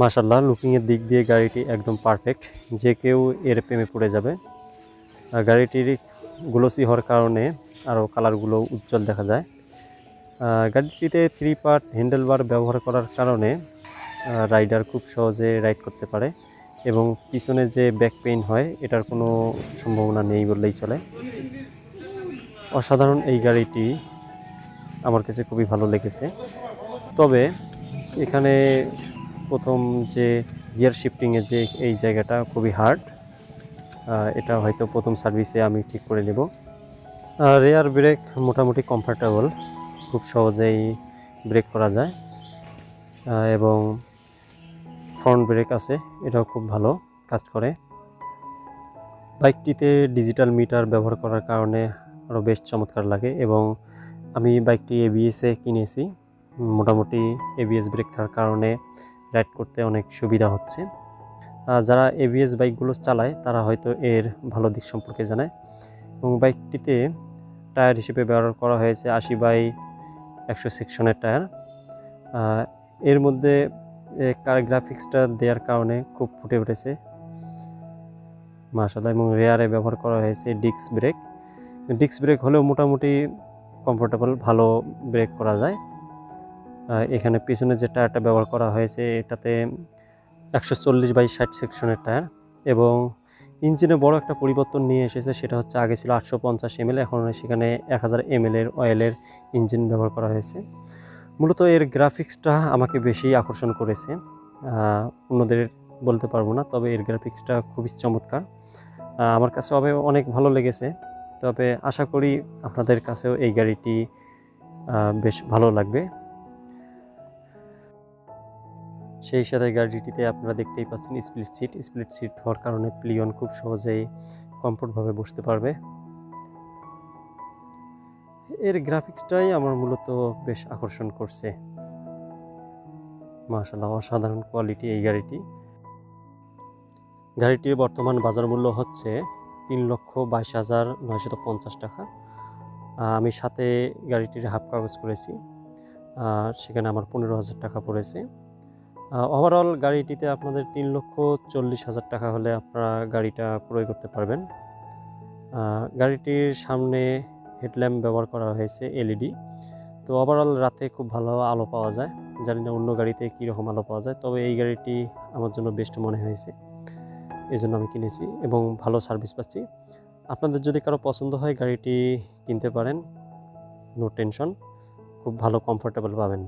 মাশাল্লাহ লুকিংয়ের দিক দিয়ে গাড়িটি একদম পারফেক্ট যে কেউ এর প্রেমে পড়ে যাবে। গাড়িটির গ্লোসি হওয়ার কারণে আরও কালারগুলো উজ্জ্বল দেখা যায়। গাড়িটিতে থ্রি পার্ট হ্যান্ডেল বার ব্যবহার করার কারণে রাইডার খুব সহজে রাইড করতে পারে এবং পিছনে যে ব্যাক পেইন হয়, এটার কোনো সম্ভাবনা নেই বললেই চলে। অসাধারণ এই গাড়িটি আমার কাছে খুবই ভালো লেগেছে। তবে এখানে প্রথম যে গিয়ার শিফটিংয়ের যে এই জায়গাটা খুবই হার্ড এটা হয়তো প্রথম সার্ভিসে আমি ঠিক করে নেব। রেয়ার ব্রেক মোটামুটি কমফোর্টেবল খুব সহজেই ব্রেক করা যায়। এবং ফ্রন্ট ব্রেক আছে, এটাও খুব ভালো কাজ করে। বাইকটিতে ডিজিটাল মিটার ব্যবহার করার কারণে আরও বেশ চমৎকার লাগে এবং আমি বাইকটি এবিএসে কিনেছি। মোটামুটি এবিএস ব্রেক থাকার কারণে রাইড করতে অনেক সুবিধা হচ্ছে। যারা এবিএস বাইকগুলো চালায়, তারা হয়তো এর ভালো দিক সম্পর্কে জানায় এবং বাইকটিতে টায়ার হিসেবে ব্যবহার করা হয়েছে আশি বাই একশো সেকশনের টায়ার। এর মধ্যে কার গ্রাফিক্সটা দেওয়ার কারণে খুব ফুটে উঠেছে। মাশাল্লাহ এবং রেয়ারে ব্যবহার করা হয়েছে ডিস্ক ব্রেক। ডিস্ক ব্রেক হলেও মোটামুটি কমফোর্টেবল, ভালো ব্রেক করা যায়। এখানে পিছনে যে টায়ারটা ব্যবহার করা হয়েছে, এটাতে একশো চল্লিশ বাই ষাট সেকশনের টায়ার এবং ইঞ্জিনে বড় একটা পরিবর্তন নিয়ে এসেছে, সেটা হচ্ছে আগে ছিল আটশো পঞ্চাশ এমএল, এখন সেখানে এক হাজার এমএলের অয়েলের ইঞ্জিন ব্যবহার করা হয়েছে। মূলত এর গ্রাফিক্সটা আমাকে বেশি আকর্ষণ করেছে অন্যদের বলতে পারব না, তবে এর গ্রাফিক্সটা খুবই চমৎকার। আমার কাছে হবে অনেক ভালো লেগেছে, তবে আশা করি আপনাদের কাছেও এই গাড়িটি বেশ ভালো লাগবে। সেই সাথে গাড়িটিতে আপনারা দেখতেই পাচ্ছেন স্প্লিট সিট স্প্লিট সিট হওয়ার কারণে প্লিয়ন খুব সহজেই কমফোর্টভাবে বসতে পারবে। এর গ্রাফিক্সটাই আমার মূলত বেশ আকর্ষণ করছে। মাশাল্লাহ অসাধারণ কোয়ালিটি এই গাড়িটি। গাড়িটির বর্তমান বাজার মূল্য হচ্ছে তিন লক্ষ বাইশ হাজার নয়শত পঞ্চাশ টাকা। আমি সাথে গাড়িটির হাফ কাগজ করেছি। সেখানে আমার পনেরো হাজার টাকা পড়েছে। ওভারঅল গাড়িটিতে আপনাদের তিন লক্ষ চল্লিশ হাজার টাকা হলে আপনারা গাড়িটা ক্রয় করতে পারবেন। গাড়িটির সামনে হেডল্যাম্প ব্যবহার করা হয়েছে এলইডি। তো ওভারঅল রাতে খুব ভালো আলো পাওয়া যায়। জানি না অন্য গাড়িতে কীরকম আলো পাওয়া যায়, তবে এই গাড়িটি আমার জন্য বেস্ট মনে হয়েছে। এই জন্য আমি কিনেছি এবং ভালো সার্ভিস পাচ্ছি। আপনাদের যদি কারও পছন্দ হয় গাড়িটি কিনতে পারেন নো টেনশন খুব ভালো কমফোর্টেবল পাবেন।